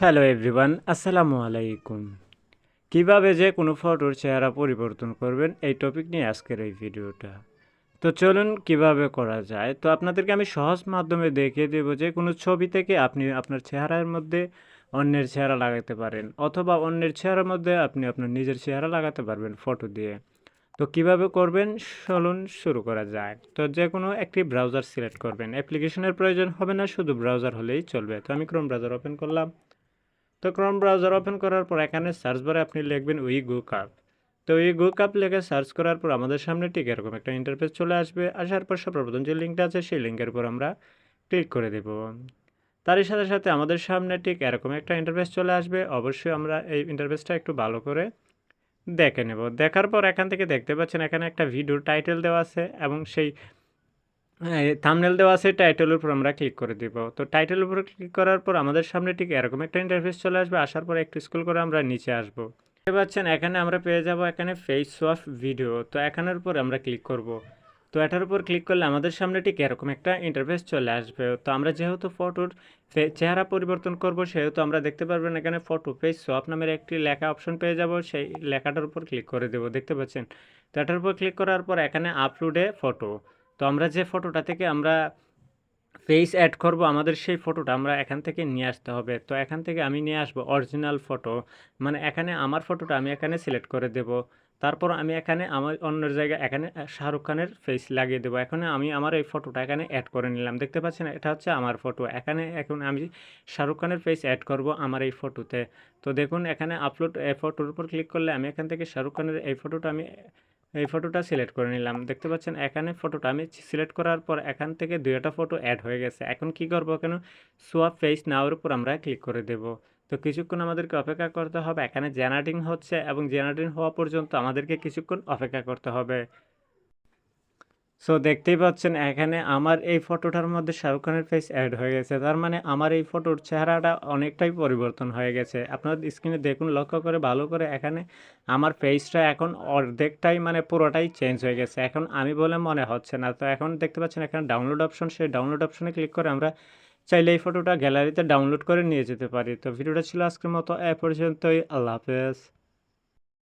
Hello everyone আসসালামু আলাইকুম কীভাবে যে কোনো ফটোর চেহারা পরিবর্তন করবেন এই টপিক নিয়ে আজকের এই ভিডিওটা তো চলুন কীভাবে করা যায়? তো আপনাদেরকে আমি সহজ মাধ্যমে দেখিয়ে দেবো যে কোনো ছবি থেকে আপনি আপনার চেহারার মধ্যে অন্যের চেহারা লাগাতে পারেন অথবা অন্যের চেহারার মধ্যে আপনি আপনার নিজের চেহারা লাগাতে পারবেন ফটো দিয়ে। তো কীভাবে করবেন? চলুন শুরু করা যায় তো যে কোনো একটি ব্রাউজার সিলেক্ট করবেন। অ্যাপ্লিকেশনের প্রয়োজন হবে না, শুধু ব্রাউজার হলেই চলবে। তো আমি ক্রোম ব্রাউজার ওপেন করলাম। তো ক্রম ব্রাউজার ওপেন করার পর এখানে সার্চ বারে আপনি লিখবেন উই গো কাপ তো উই গো কাপ লিখে সার্চ করার পর আমাদের সামনে ঠিক এরকম একটা ইন্টারফেস চলে আসবে। আসার পর সর্বপ্রথম যে লিঙ্কটা আছে সেই লিঙ্কের উপর আমরা ক্লিক করে দেব। তারই সাথে সাথে আমাদের সামনে ঠিক এরকম একটা ইন্টারফেস চলে আসবে। অবশ্যই আমরা এই ইন্টারফেসটা একটু ভালো করে দেখে নেব। দেখার পর এখান থেকে দেখতে পাচ্ছেন এখানে একটা ভিডিওর টাইটেল দেওয়া আছে এবং সেই থামনেল দেওয়া আছে টাইটেলের উপর আমরা ক্লিক করে দিব। তো টাইটেলের উপর ক্লিক করার পর আমাদের সামনে ঠিক এরকম একটা ইন্টারফেস চলে আসবে। আসার পর একটু স্কুল করে আমরা নিচে আসব। দেখতে পাচ্ছেন, এখানে আমরা পেয়ে যাব এখানে ফেস অফ ভিডিও তো এখানের উপর আমরা ক্লিক করব। তো এটার উপর ক্লিক করলে আমাদের সামনে ঠিক এরকম একটা ইন্টারফেস চলে আসবে। তো আমরা যেহেতু ফটোর চেহারা পরিবর্তন করব, সেহেতু আমরা দেখতে পারবেন এখানে ফটো ফেস সোয়াপ নামের একটি লেখা অপশন পেয়ে যাব। সেই লেখাটার উপর ক্লিক করে দেব। দেখতে পাচ্ছেন? তো এটার উপর ক্লিক করার পর এখানে আপলোডে ফটো তো আমরা যে ফটোটা থেকে আমরা ফেস অ্যাড করব, আমাদের সেই ফটোটা আমরা এখান থেকে নিয়ে আসতে হবে। তো এখান থেকে আমি নিয়ে আসব অরিজিনাল ফটো মানে এখানে আমার ফটোটা আমি এখানে সিলেক্ট করে দেব। তারপর আমি এখানে আমার অন্য জায়গায় এখানে শাহরুখ খানের ফেস লাগিয়ে দেবো। এখানে আমি আমার এই ফটোটা এখানে অ্যাড করে নিলাম। দেখতে পাচ্ছেন, এটা হচ্ছে আমার ফটো এখানে এখন আমি শাহরুখ খানের ফেস অ্যাড করব আমার এই ফটোতে তো দেখুন, এখানে আপলোড ফটোর উপর ক্লিক করলে আমি এখান থেকে শাহরুখ খানের এই ফটোটা আমি এই ফটোটা সিলেক্ট করে নিলাম। দেখতে পাচ্ছেন, এখানে ফটোটা আমি সিলেক্ট করার পর এখান থেকে দুই একটা ফটো অ্যাড হয়ে গেছে। এখন কি করব কেন? সোয়াপ ফেস নাওয়ার উপর আমরা ক্লিক করে দেব। তো কিছুক্ষণ আমাদেরকে অপেক্ষা করতে হবে। এখানে জেনারেটিং হচ্ছে এবং জেনারেটিং হওয়া পর্যন্ত আমাদেরকে কিছুক্ষণ অপেক্ষা করতে হবে। সো দেখতেই পাচ্ছেন, এখানে আমার এই ফটোটার মধ্যে শাহরুখ খানের ফেস অ্যাড হয়ে গেছে। তার মানে আমার এই ফটোর চেহারাটা অনেকটাই পরিবর্তন হয়ে গেছে। আপনার স্ক্রিনে দেখুন, লক্ষ্য করে ভালো করে এখানে আমার ফেসটা এখন অর্ধেকটাই মানে পুরোটাই চেঞ্জ হয়ে গেছে। এখন আমি বলে মনে হচ্ছে না। তো এখন দেখতে পাচ্ছেন, এখানে ডাউনলোড অপশন সেই ডাউনলোড অপশনে ক্লিক করে আমরা চাইলে এই ফটোটা গ্যালারিতে ডাউনলোড করে নিয়ে যেতে পারি। তো ভিডিওটা ছিল আজকের মতো, এ পর্যন্তই। আল্লাহ হাফেজ।